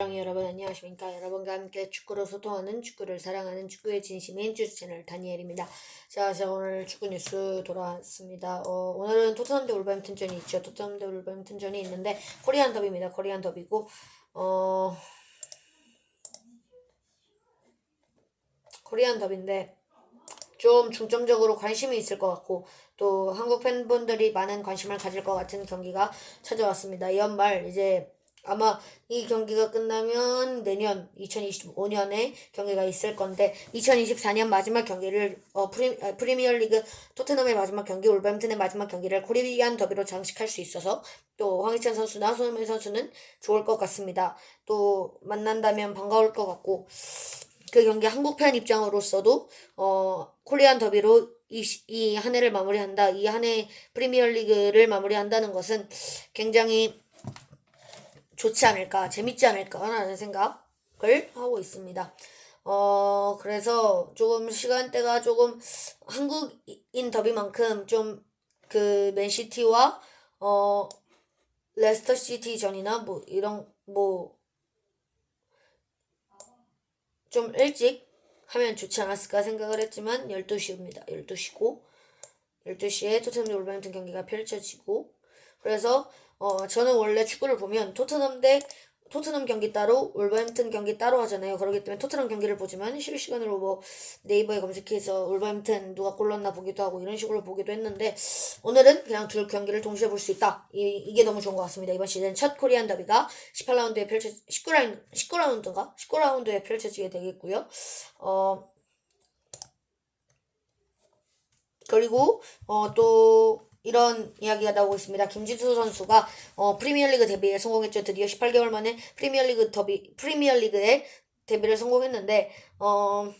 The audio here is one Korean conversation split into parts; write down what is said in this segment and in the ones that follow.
여러분 안녕하십니까? 여러분과 함께 축구로 소통하는 축구를 사랑하는 축구의 진심인 주스 채널 다니엘입니다. 자, 자 오늘 축구 뉴스 돌아왔습니다. 어, 오늘은 토트넘 대 울버햄튼전이 있죠. 토트넘 대 울버햄튼전이 있는데 코리안 더비입니다. 코리안 더비고 어 코리안 더비인데 좀 중점적으로 관심이 있을 것 같고 또 한국 팬분들이 많은 관심을 가질 것 같은 경기가 찾아왔습니다. 이 연말 이제 아마 이 경기가 끝나면 내년 2025년에 경기가 있을 건데 2024년 마지막 경기를 어, 프리, 아, 프리미어리그 토트넘의 마지막 경기, 울버햄튼의 마지막 경기를 코리안 더비로 장식할 수 있어서 또 황희찬 선수나 손흥민 선수는 좋을 것 같습니다. 또 만난다면 반가울 것 같고 그 경기 한국 팬 입장으로서도 어 코리안 더비로 이한 해를 마무리한다. 이 한 해 프리미어리그를 마무리한다는 것은 굉장히 좋지 않을까, 재밌지 않을까라는 생각을 하고 있습니다. 어, 그래서 조금 시간대가 조금 한국인 더비만큼 좀 그 맨시티와 어, 레스터 시티 전이나 뭐 이런 뭐 좀 일찍 하면 좋지 않았을까 생각을 했지만 12시입니다. 12시고 12시에 토트넘 대 울버햄튼 경기가 펼쳐지고 그래서 어 저는 원래 축구를 보면 토트넘 대 토트넘 경기 따로 울버햄튼 경기 따로 하잖아요. 그렇기 때문에 토트넘 경기를 보지만 실시간으로 뭐 네이버에 검색해서 울버햄튼 누가 골 넣나 보기도 하고 이런 식으로 보기도 했는데 오늘은 그냥 둘 경기를 동시에 볼 수 있다. 이, 이게 너무 좋은 것 같습니다. 이번 시즌 첫 코리안 더비가 18라운드에 펼쳐 19라운드 19라운드인가? 19라운드에 펼쳐지게 되겠고요. 어 그리고 어또 이런 이야기가 나오고 있습니다. 김지수 선수가 어, 프리미어리그 데뷔에 성공했죠. 드디어 18개월 만에 프리미어리그 더비 프리미어리그에 데뷔를 성공했는데 어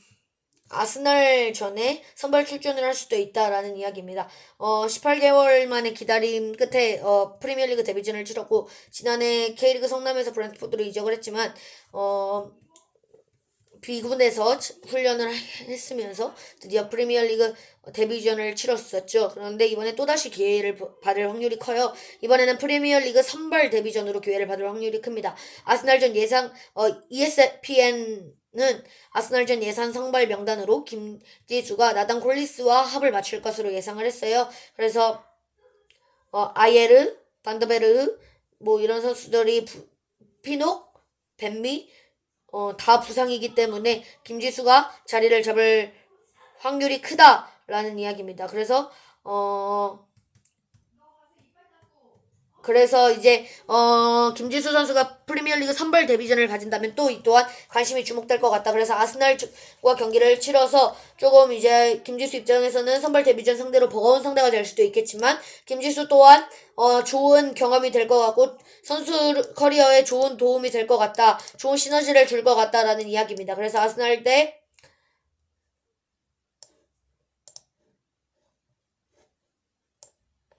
아스날 전에 선발 출전을 할 수도 있다라는 이야기입니다. 어, 18개월 만에 기다림 끝에 어, 프리미어리그 데뷔전을 치렀고 지난해 K리그 성남에서 브랜트포드로 이적을 했지만 어, B군에서 훈련을 했으면서 드디어 프리미어리그 데뷔전을 치렀었죠. 그런데 이번에 또다시 기회를 받을 확률이 커요. 이번에는 프리미어리그 선발 데뷔전으로 기회를 받을 확률이 큽니다. 아스날전 예상 어, ESPN은 아스날전 예상 선발 명단으로 김지수가 나단 콜리스와 합을 맞출 것으로 예상을 했어요. 그래서 어, 아예르, 반더베르 뭐 이런 선수들이 부, 피녹, 벤미 어, 다 부상이기 때문에 김지수가 자리를 잡을 확률이 크다라는 이야기입니다. 그래서 어 그래서 이제 어 김지수 선수가 프리미어리그 선발 데뷔전을 가진다면 또 이 또한 관심이 주목될 것 같다. 그래서 아스날과 경기를 치러서 조금 이제 김지수 입장에서는 선발 데뷔전 상대로 버거운 상대가 될 수도 있겠지만 김지수 또한 어 좋은 경험이 될 것 같고 선수 커리어에 좋은 도움이 될 것 같다. 좋은 시너지를 줄 것 같다라는 이야기입니다. 그래서 아스날 대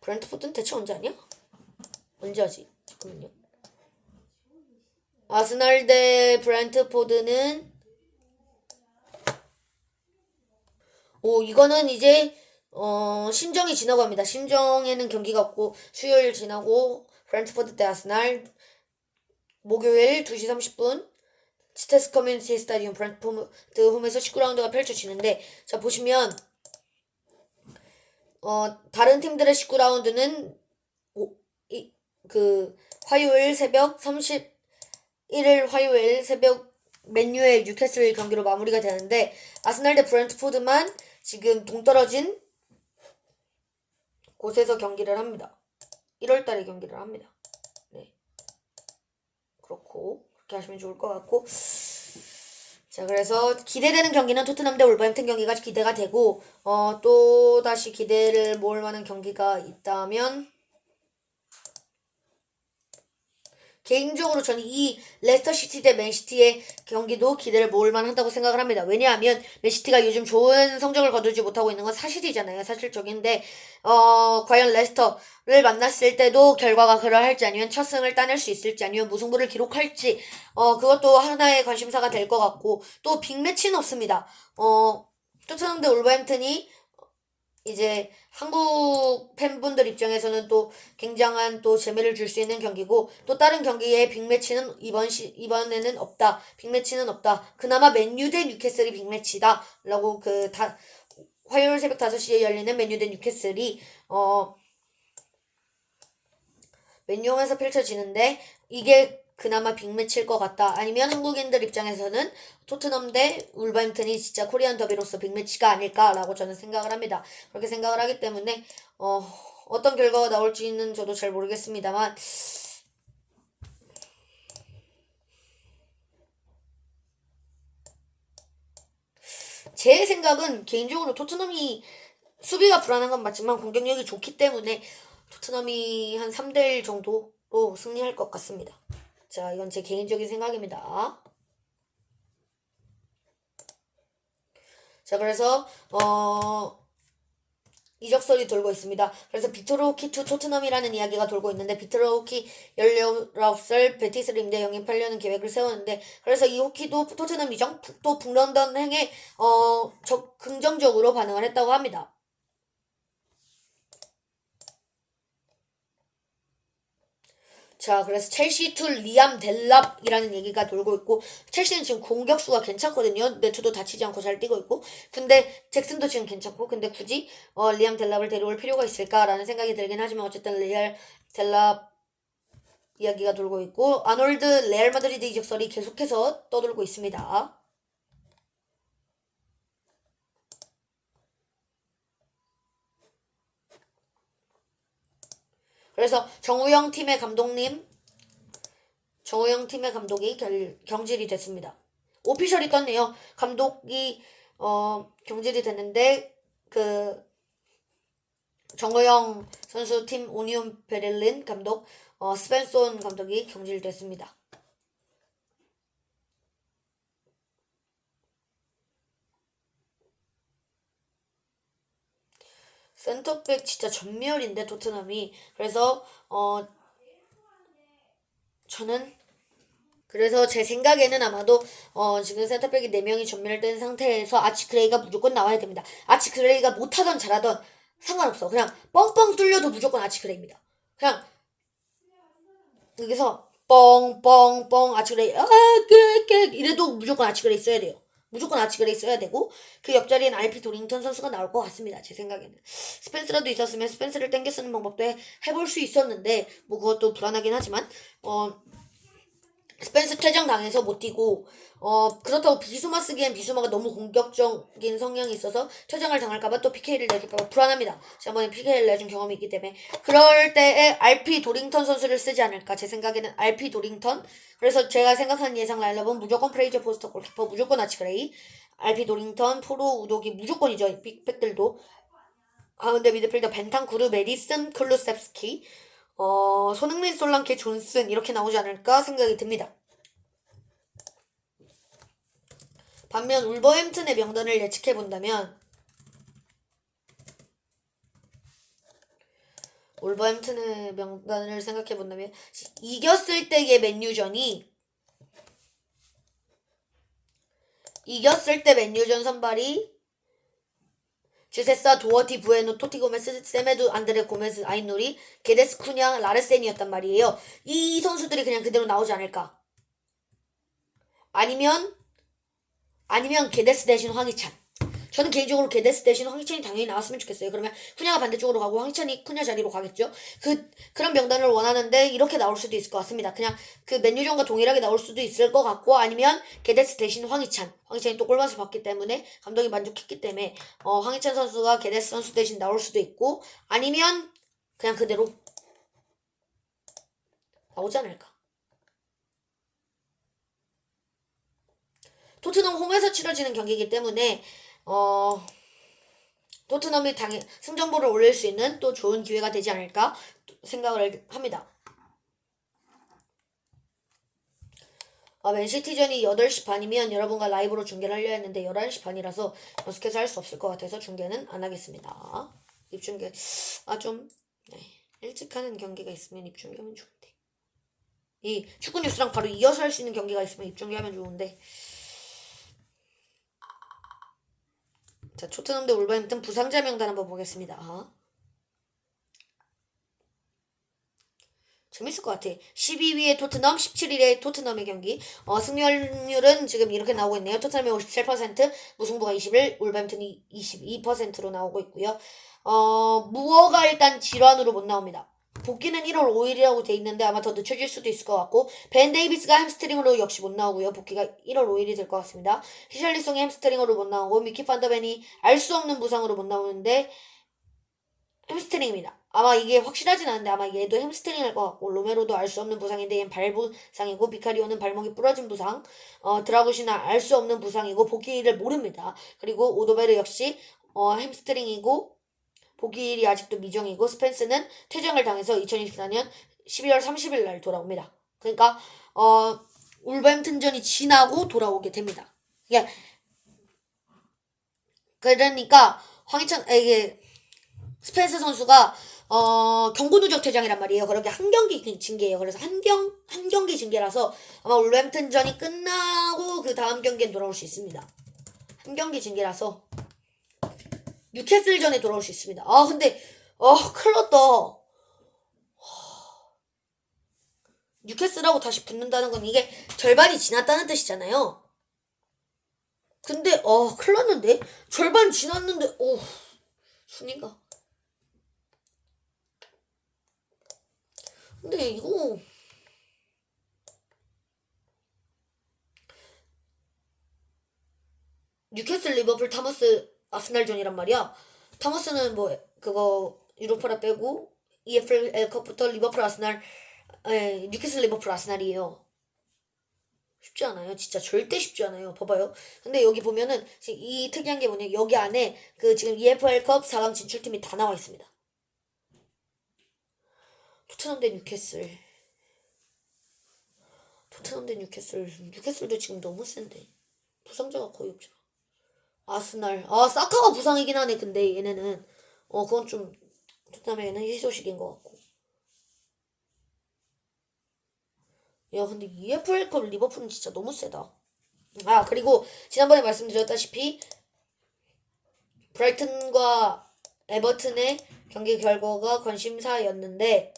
브랜트포드는 대체 언제 하냐? 언제 하지? 잠깐만요. 아스날 대 브랜트포드는 오 이거는 이제 어 신정이 지나고 합니다. 신정에는 경기가 없고 수요일 지나고 브랜트포드 대 아스날 목요일 2시 30분 스테스 커뮤니티 스타디움 브랜트포드 홈에서 19라운드가 펼쳐지는데 자 보시면 어 다른 팀들의 19라운드는 오, 이, 그 화요일 새벽 31일 화요일 새벽 맨유의 뉴캐슬 경기로 마무리가 되는데 아스날 대 브랜트포드만 지금 동떨어진 곳에서 경기를 합니다. 1월 달에 경기를 합니다. 네. 그렇고 그렇게 하시면 좋을 것 같고 자 그래서 기대되는 경기는 토트넘 대 울버햄튼 경기가 기대가 되고 어 또 다시 기대를 모을 만한 경기가 있다면 개인적으로 저는 이 레스터 시티 대 맨시티의 경기도 기대를 모을 만하다고 생각을 합니다. 왜냐하면 맨시티가 요즘 좋은 성적을 거두지 못하고 있는 건 사실이잖아요. 사실적인데 어 과연 레스터를 만났을 때도 결과가 그러할지 아니면 첫 승을 따낼 수 있을지 아니면 무승부를 기록할지 어 그것도 하나의 관심사가 될 것 같고 또 빅매치는 없습니다. 어 토트넘 대 울버햄튼이 이제 한국 팬분들 입장에서는 또 굉장한 또 재미를 줄 수 있는 경기고 또 다른 경기에 빅매치는 이번 시 이번에는 없다. 빅매치는 없다. 그나마 맨유 대 뉴캐슬이 빅매치다라고 그 다 화요일 새벽 5시에 열리는 맨유 대 뉴캐슬이 어 맨유홈에서 펼쳐지는데 이게 그나마 빅매치일 것 같다. 아니면 한국인들 입장에서는 토트넘 대 울버햄튼이 진짜 코리안 더비로서 빅매치가 아닐까라고 저는 생각을 합니다. 그렇게 생각을 하기 때문에 어, 어떤 결과가 나올지는 저도 잘 모르겠습니다만 제 생각은 개인적으로 토트넘이 수비가 불안한 건 맞지만 공격력이 좋기 때문에 토트넘이 한 3대1 정도로 승리할 것 같습니다. 자, 이건 제 개인적인 생각입니다. 자, 그래서, 어, 이적설이 돌고 있습니다. 그래서 비트로키 투 토트넘이라는 이야기가 돌고 있는데 비트로키 19살 베티스를 임대 영입하려는 계획을 세웠는데 그래서 이 호키도 토트넘 이적 또 북런던 행에 어, 적, 긍정적으로 반응을 했다고 합니다. 자, 그래서 첼시 투 리암 델랍이라는 얘기가 돌고 있고, 첼시는 지금 공격수가 괜찮거든요. 네트도 다치지 않고 잘 뛰고 있고. 근데 잭슨도 지금 괜찮고, 근데 굳이 어, 리암 델랍을 데려올 필요가 있을까라는 생각이 들긴 하지만 어쨌든 리알 델랍 이야기가 돌고 있고, 아놀드 레알 마드리드 이적설이 계속해서 떠돌고 있습니다. 그래서 정우영 팀의 감독님, 정우영 팀의 감독이 결, 경질이 됐습니다. 오피셜이 떴네요. 감독이 어, 경질이 됐는데 그 정우영 선수 팀 오니온 베를린 감독 어, 스펜손 감독이 경질됐습니다. 센터백 진짜 전멸인데 토트넘이 그래서 어 저는 그래서 제 생각에는 아마도 어 지금 센터백이 4명이 전멸된 상태에서 아치크레이가 무조건 나와야 됩니다. 아치크레이가 못하던 잘하던 상관없어. 그냥 뻥뻥 뚫려도 무조건 아치크레이입니다. 그냥 여기서 뻥뻥뻥 아치크레이 아깨깨 이래도 무조건 아치크레이 써야 돼요. 무조건 아치그레이 써야 되고 그 옆자리엔 RP 도링턴 선수가 나올 것 같습니다. 제 생각에는 스펜스라도 있었으면 스펜스를 땡겨 쓰는 방법도 해, 해볼 수 있었는데 뭐 그것도 불안하긴 하지만 어 스펜스 퇴장 당해서 못 뛰고 어 그렇다고 비수마 쓰기엔 비수마가 너무 공격적인 성향이 있어서 퇴장을 당할까봐 또 PK를 내줄까봐 불안합니다. 지난번에 PK를 내준 경험이 있기 때문에. 그럴 때에 RP 도링턴 선수를 쓰지 않을까? 제 생각에는 RP 도링턴? 그래서 제가 생각하는 예상 라인업은 무조건 프레이저 포스터 골키퍼 무조건 아치그레이 RP 도링턴 프로 우독이 무조건이죠. 빅백들도. 가운데 미드필더 벤탄쿠르 메디슨 클루셉스키 어, 손흥민, 솔랑케, 존슨 이렇게 나오지 않을까 생각이 듭니다. 반면 울버햄튼의 명단을 예측해 본다면 울버햄튼의 명단을 생각해 본다면 이겼을 때의 맨유전이 이겼을 때 맨유전 선발이 주세사 도어티 부에노 토티 고메스 세메두 안드레 고메스 아이노리 게데스 쿠냥 라르센이었단 말이에요. 이 선수들이 그냥 그대로 나오지 않을까? 아니면 아니면 게데스 대신 황희찬. 저는 개인적으로 게데스 대신 황희찬이 당연히 나왔으면 좋겠어요. 그러면 쿠냐가 반대쪽으로 가고 황희찬이 쿠냐 자리로 가겠죠. 그 그런 명단을 원하는데 이렇게 나올 수도 있을 것 같습니다. 그냥 그 맨유전과 동일하게 나올 수도 있을 것 같고 아니면 게데스 대신 황희찬. 황희찬이 또 골맛을 봤기 때문에 감독이 만족했기 때문에 어, 황희찬 선수가 게데스 선수 대신 나올 수도 있고 아니면 그냥 그대로 나오지 않을까. 토트넘 홈에서 치러지는 경기이기 때문에 어 토트넘이 당연 승전보를 올릴 수 있는 또 좋은 기회가 되지 않을까 생각을 합니다. 아, 맨시티전이 8시 반이면 여러분과 라이브로 중계를 하려 했는데 11시 반이라서 연속해서 할 수 없을 것 같아서 중계는 안 하겠습니다. 입중계 아좀 네, 일찍 하는 경기가 있으면 입중계하면 좋은데 이 축구 뉴스랑 바로 이어서 할 수 있는 경기가 있으면 입중계하면 좋은데 자, 토트넘 대 울버햄튼 부상자 명단 한번 보겠습니다. 재밌을 것 같아. 12위에 토트넘, 17위에 토트넘의 경기. 어, 승률은 지금 이렇게 나오고 있네요. 토트넘이 57%, 무승부가 21, 울버햄튼이 22%로 나오고 있고요. 어, 무어가 일단 질환으로 못 나옵니다. 복귀는 1월 5일이라고 돼 있는데 아마 더 늦춰질 수도 있을 것 같고 벤 데이비스가 햄스트링으로 역시 못 나오고요. 복귀가 1월 5일이 될 것 같습니다. 히샬리송이 햄스트링으로 못 나오고 미키 판더벤이 알 수 없는 부상으로 못 나오는데 햄스트링입니다. 아마 이게 확실하진 않은데 아마 얘도 햄스트링일 것 같고 로메로도 알 수 없는 부상인데 얘는 발 부상이고 비카리오는 발목이 부러진 부상 어, 드라구시나 알 수 없는 부상이고 복귀를 모릅니다. 그리고 오도베르 역시 어, 햄스트링이고 복귀일이 아직도 미정이고 스펜스는 퇴장을 당해서 2024년 12월 30일 날 돌아옵니다. 그러니까 어, 울버햄튼전이 지나고 돌아오게 됩니다. 예. 그러니까 황희찬 아, 이게 스펜스 선수가 어, 경고 누적 퇴장이란 말이에요. 그렇게 한 경기 징계예요. 그래서 한 경, 한 경기 징계라서 아마 울버햄튼전이 끝나고 그 다음 경기엔 돌아올 수 있습니다. 한 경기 징계라서 뉴캐슬전에 돌아올 수 있습니다. 아, 근데, 어, 큰일 났다. 뉴캐슬하고 다시 붙는다는 건 이게 절반이 지났다는 뜻이잖아요. 근데, 어, 큰일 났는데? 절반 지났는데, 어, 순위가. 근데 이거, 뉴캐슬 리버풀 타머스 아스날전이란 말이야. 타머스는 뭐 그거 유로파라 빼고 EFL 컵부터 리버풀 아스날 에 뉴캐슬 리버풀 아스날이에요. 쉽지 않아요. 진짜 절대 쉽지 않아요. 봐봐요. 근데 여기 보면은 지금 이 특이한 게 뭐냐 여기 안에 그 지금 EFL 컵 4강 진출팀이 다 나와 있습니다. 토트넘 대 뉴캐슬. 토트넘 대 뉴캐슬. 뉴캐슬도 지금 너무 센데. 부상자가 거의 없잖아. 아스날. 아, 사카가 부상이긴 하네, 근데 얘네는. 어, 그건 좀, 토트넘에게는 희소식인 것 같고. 야, 근데 EFL컵 리버풀은 진짜 너무 세다. 아, 그리고 지난번에 말씀드렸다시피, 브라이튼과 에버튼의 경기 결과가 관심사였는데,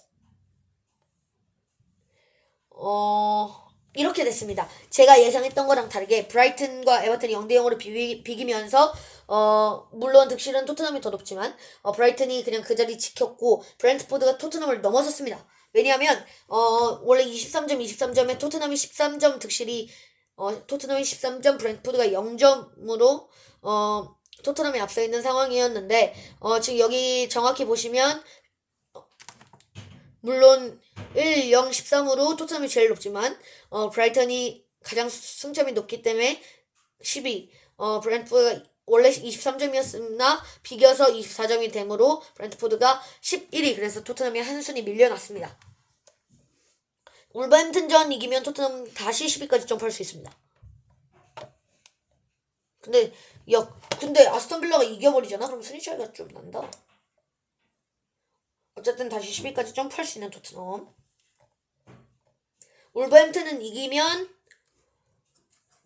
어, 이렇게 됐습니다. 제가 예상했던 거랑 다르게 브라이튼과 에버튼이 0대 0으로 비기, 비기 면서 어 물론 득실은 토트넘이 더 높지만 어 브라이튼이 그냥 그 자리 지켰고 브랜트포드가 토트넘을 넘어섰습니다. 왜냐하면 어 원래 23점 23점에 토트넘이 13점 득실이 어 토트넘이 13점 브랜트포드가 0점으로 어 토트넘이 앞서 있는 상황이었는데 어 지금 여기 정확히 보시면 물론 1, 0, 13으로 토트넘이 제일 높지만 어 브라이턴이 가장 승점이 높기 때문에 12. 어 브랜트포드가 원래 23점이었으나 비겨서 24점이 되므로 브랜트포드가 11위. 그래서 토트넘이 한 순위 밀려났습니다. 울버햄튼전 이기면 토트넘 다시 10위까지 점프할 수 있습니다. 근데 야 근데 아스톤 빌라가 이겨버리잖아. 그럼 순위 차이가 좀 난다. 어쨌든 다시 10위까지 점프할 수 있는 토트넘. 울버햄튼은 이기면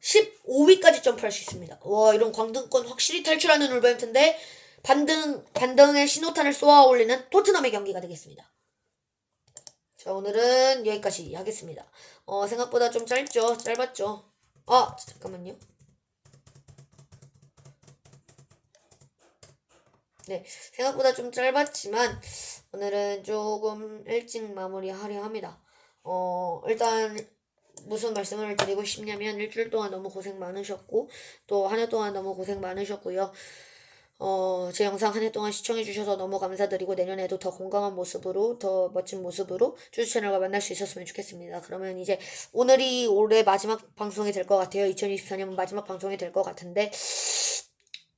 15위까지 점프할 수 있습니다. 와 이런 광등권 확실히 탈출하는 울버햄튼데 반등 반등의 신호탄을 쏘아 올리는 토트넘의 경기가 되겠습니다. 자 오늘은 여기까지 하겠습니다. 어 생각보다 좀 짧죠, 짧았죠. 아 잠깐만요. 네, 생각보다 좀 짧았지만 오늘은 조금 일찍 마무리하려 합니다. 어, 일단 무슨 말씀을 드리고 싶냐면 일주일 동안 너무 고생 많으셨고 또 한 해 동안 너무 고생 많으셨고요. 어, 제 영상 한 해 동안 시청해주셔서 너무 감사드리고 내년에도 더 건강한 모습으로 더 멋진 모습으로 주주 채널과 만날 수 있었으면 좋겠습니다. 그러면 이제 오늘이 올해 마지막 방송이 될 것 같아요. 2024년 마지막 방송이 될 것 같은데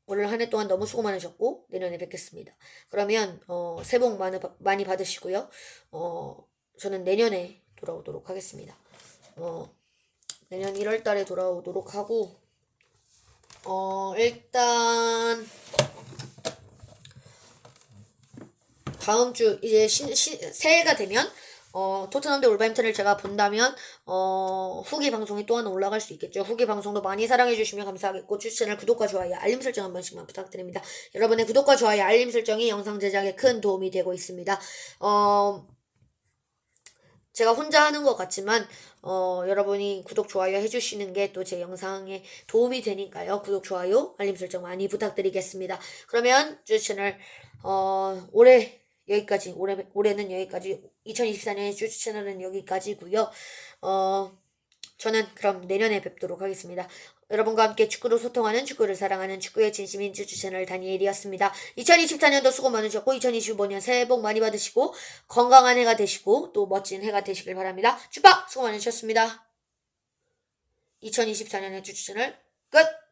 오늘 한 해 동안 너무 수고 많으셨고 내년에 뵙겠습니다. 그러면 어, 새해 복 많이, 많이 받으시고요. 어, 저는 내년에 돌아오도록 하겠습니다. 어, 내년 1월 달에 돌아오도록 하고 어, 일단 다음 주 이제 시, 시, 새해가 되면 어, 토트넘 대 올버햄튼을 제가 본다면 어, 후기 방송이 또 하나 올라갈 수 있겠죠. 후기 방송도 많이 사랑해 주시면 감사하겠고 채널 구독과 좋아요, 알림 설정 한 번씩만 부탁드립니다. 여러분의 구독과 좋아요, 알림 설정이 영상 제작에 큰 도움이 되고 있습니다. 어, 제가 혼자 하는 것 같지만 어, 여러분이 구독 좋아요 해주시는 게 또 제 영상에 도움이 되니까요. 구독 좋아요 알림 설정 많이 부탁드리겠습니다. 그러면 주주 채널 어, 올해 여기까지 올해 올해는 여기까지 2024년의 주주 채널은 여기까지고요. 어, 저는 그럼 내년에 뵙도록 하겠습니다. 여러분과 함께 축구로 소통하는 축구를 사랑하는 축구의 진심인 주주 채널 다니엘이었습니다. 2024년도 수고 많으셨고 2025년 새해 복 많이 받으시고 건강한 해가 되시고 또 멋진 해가 되시길 바랍니다. 쭈빠 수고 많으셨습니다. 2024년의 주주 채널 끝!